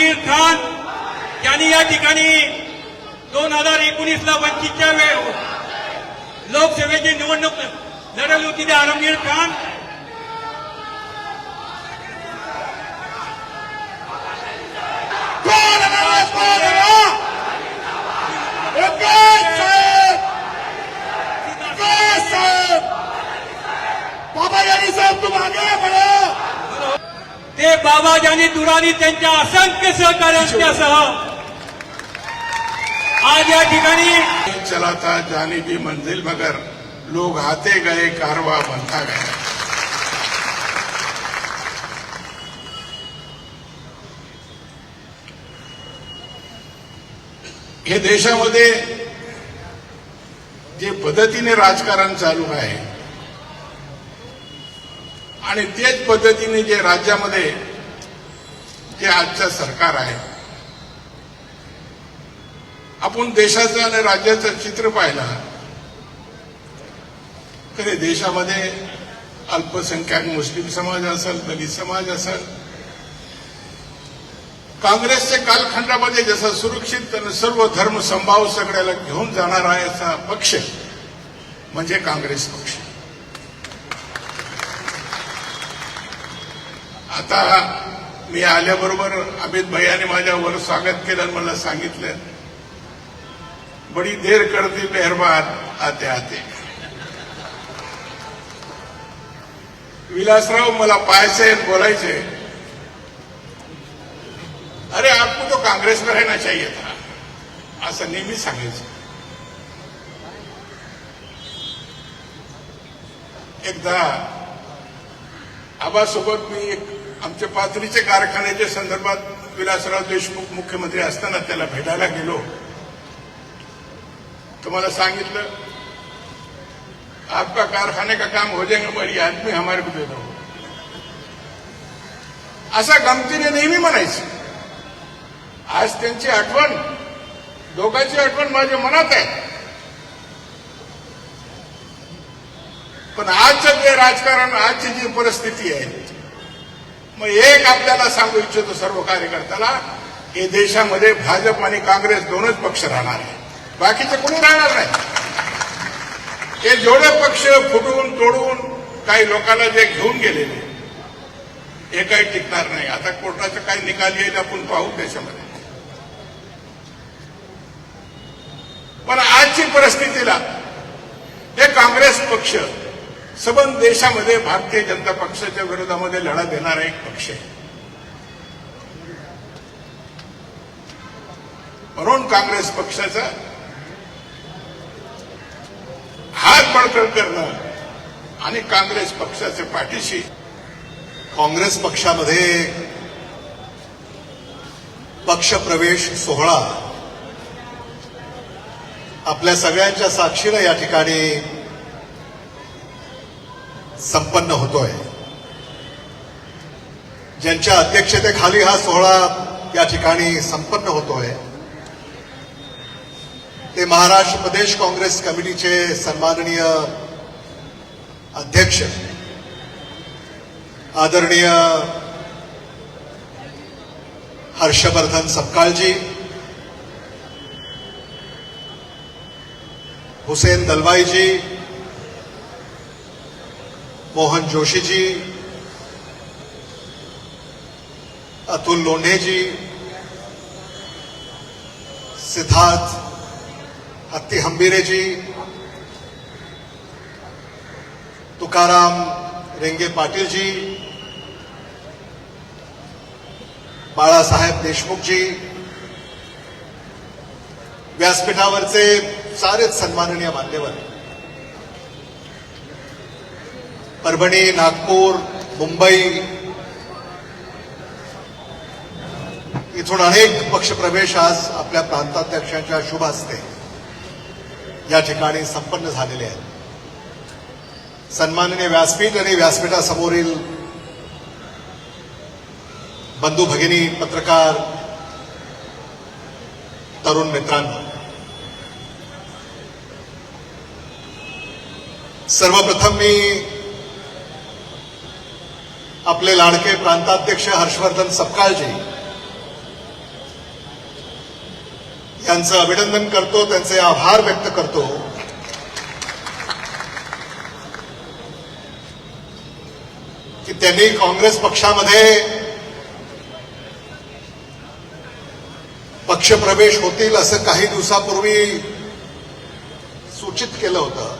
जहांगीर खान यांनी या ठिकाणी दोन हजार एकोणीसला वंचितच्या वेळ लोकसभेची निवडणूक लढवली होती ते आलमगीर खान. आणि दुरानी त्यांच्या असंख्य सहकार्यांच्यासह आज या ठिकाणी चलाता जाने की मंजिल मगर लोग हाते गए कारवा बनता गया। हे देशामध्ये जे पद्धतीने राजकारण चालू आहे आणि तेच पद्धतीने जे राज्यामध्ये जे आजचं सरकार आहे. आपण देशाचं आणि राज्याचं चित्र पाहिलं. तरी देशामध्ये अल्पसंख्याक मुस्लिम समाज असेल दलित समाज असेल काँग्रेसच्या कालखंडामध्ये जसा सुरक्षित सर्व धर्म संभाव सगळ्याला घेऊन जाणार आहे असा पक्ष म्हणजे काँग्रेस पक्ष. आता मी आल्याबरोबर अमित भैयाने माझ्यावर स्वागत केलं आणि मला सांगितलं बडी देर करती मेहरबान आते आते. विलासराव मला पाहायचे बोलायचे अरे आपको तो कांग्रेस में रहना चाहिए था. असं नेहमी सांगायचं. एकदा आबासोबत मी एक आमच्या पाथरीच्या कारखान्याच्या संदर्भात विलासराव देशमुख मुख्यमंत्री असताना त्याला भेटायला गेलो. तो मला सांगितलं आपका कारखाने का काम हो जाएगा बड़ी आदमी हमारे को दे दो। असा गमतीने नेहमी म्हणायचं. आज त्यांची आठवण दोघांची आठवण माझ्या मनात आहे. पण आजचं जे राजकारण आजची जी परिस्थिती आहे मग एक आपल्याला सांगू इच्छितो सर्व कार्यकर्त्याला हे देशामध्ये भाजप आणि काँग्रेस दोनच पक्ष राहणार आहे बाकीचे कोणी राहणार नाही. हे जेवढे पक्ष फुटून तोडून काही लोकांना जे घेऊन गेलेले हे काही टिकणार नाही. आता कोर्टाचा काय निकाल येईल आपण पाहू त्याच्यामध्ये. पण आजची परिस्थितीला हे काँग्रेस पक्ष सबंध देशामध्ये भारतीय जनता पक्षाच्या विरोधामध्ये लढा देणारा एक पक्ष आहे. म्हणून काँग्रेस पक्षाचा हात बळकट करणं आणि काँग्रेस पक्षाच्या पाठीशी काँग्रेस पक्षामध्ये पक्षप्रवेश सोहळा. आपल्या सगळ्यांच्या साक्षीनं या ठिकाणी संपन्न होतोय. ज्यांच्या अध्यक्षतेखाली हा सोहळा या ठिकाणी संपन्न होतोय ते महाराष्ट्र प्रदेश काँग्रेस कमिटीचे सन्माननीय अध्यक्ष आदरणीय हर्षवर्धन सपकाळजी हुसेन दलवाईजी मोहन जोशीजी अतुल लोंढेजी सिद्धार्थ हत्ती हंबिरेजी तुकाराम रेंगे पाटीलजी बाळासाहेब देशमुखजी व्यासपीठावरचे सारेच सन्माननीय मान्यवर परभणी नागपूर मुंबई. इथून अनेक पक्षप्रवेश आज आपल्या प्रांताध्यक्षांच्या शुभ हस्ते या ठिकाणी संपन्न झालेले आहेत. सन्माननीय व्यासपीठ आणि व्यासपीठासमोरील बंधू भगिनी पत्रकार तरुण मित्रांनो सर्वप्रथम मी आपले लाडके प्रांताध्यक्ष हर्षवर्धन सपकाळजी यांचं अभिनंदन करतो त्यांचे आभार व्यक्त करतो. की त्यांनी काँग्रेस पक्षामध्ये पक्षप्रवेश होतील असं काही दिवसापूर्वी सूचित केलं होतं.